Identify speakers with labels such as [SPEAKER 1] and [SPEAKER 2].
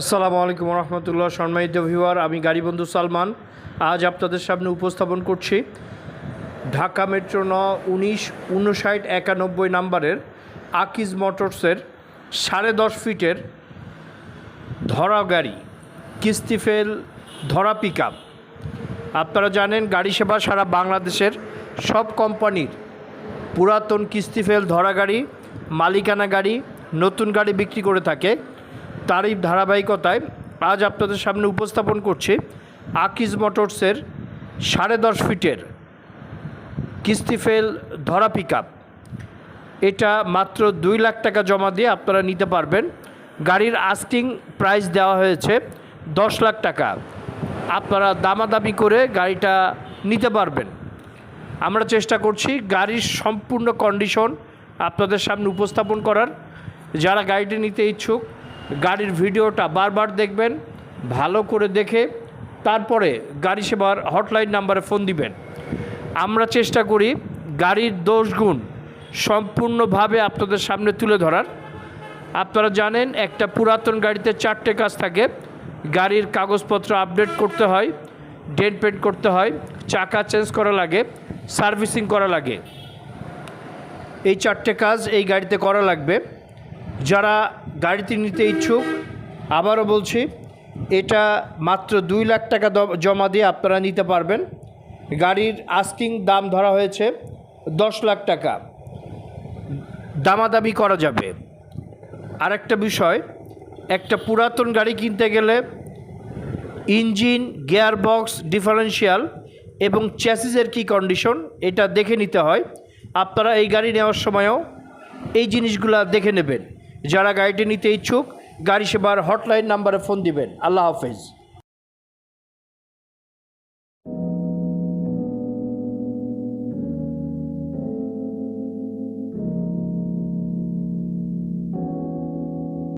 [SPEAKER 1] আসসালামু আলাইকুম রহমতুল্লাহ, সম্মানিত ভিউয়ার, আমি গাড়িবন্ধু সালমান। আজ আপনাদের সামনে উপস্থাপন করছি ঢাকা মেট্রো ন উনিশ উনষাট একানব্বই নাম্বারের আকিজ মোটরসের সাড়ে দশ ফিটের ধরা গাড়ি কিস্তিফেল ধরা পিক আপনারা জানেন, গাড়ি সেবা সারা বাংলাদেশের সব কোম্পানির পুরাতন কিস্তিফেল ধরা গাড়ি, মালিকানা গাড়ি, নতুন গাড়ি বিক্রি করে থাকে। তারই ধারাবাহিকতায় আজ আপনাদের সামনে উপস্থাপন করছি আকিজ মোটরসের সাড়ে দশ ফিটের কিস্তিফেল ধরা পিক এটা মাত্র দুই লাখ টাকা জমা দিয়ে আপনারা নিতে পারবেন। গাড়ির আস্কিং প্রাইস দেওয়া হয়েছে দশ লাখ টাকা। আপনারা দামাদামি করে গাড়িটা নিতে পারবেন। আমরা চেষ্টা করছি গাড়ির সম্পূর্ণ কন্ডিশন আপনাদের সামনে উপস্থাপন করার। যারা গাড়িটি নিতে ইচ্ছুক গাড়ির ভিডিওটা বারবার দেখবেন, ভালো করে দেখে তারপরে গাড়ি সেবার হটলাইন নাম্বারে ফোন দিবেন। আমরা চেষ্টা করি গাড়ির দোষগুণ সম্পূর্ণভাবে আপনাদের সামনে তুলে ধরার। আপনারা জানেন, একটা পুরাতন গাড়িতে চারটে কাজ থাকে। গাড়ির কাগজপত্র আপডেট করতে হয় ডেন্ট পেন্ট করতে হয়, চাকা চেঞ্জ করা লাগে, সার্ভিসিং করা লাগে। এই চারটে কাজ এই গাড়িতে করা লাগবে। যারা গাড়িটি নিতে ইচ্ছুক, আবারও বলছি, এটা মাত্র দুই লাখ টাকা জমা দিয়ে আপনারা নিতে পারবেন। গাড়ির আস্কিং দাম ধরা হয়েছে দশ লাখ টাকা। দামাদামি করা যাবে। আরেকটা বিষয়, একটা পুরাতন গাড়ি কিনতে গেলে ইঞ্জিন, গিয়ারবক্স ডিফারেন্সিয়াল এবং চ্যাসিসের কী কন্ডিশন, এটা দেখে নিতে হয়। আপনারা এই গাড়ি নেওয়ার সময়ও এই জিনিসগুলো দেখে নেবেন। যারা গাড়িটি নিতে ইচ্ছুক গাড়ি সেবার হটলাইন নাম্বারে ফোন দিবেন। আল্লাহ হাফেজ।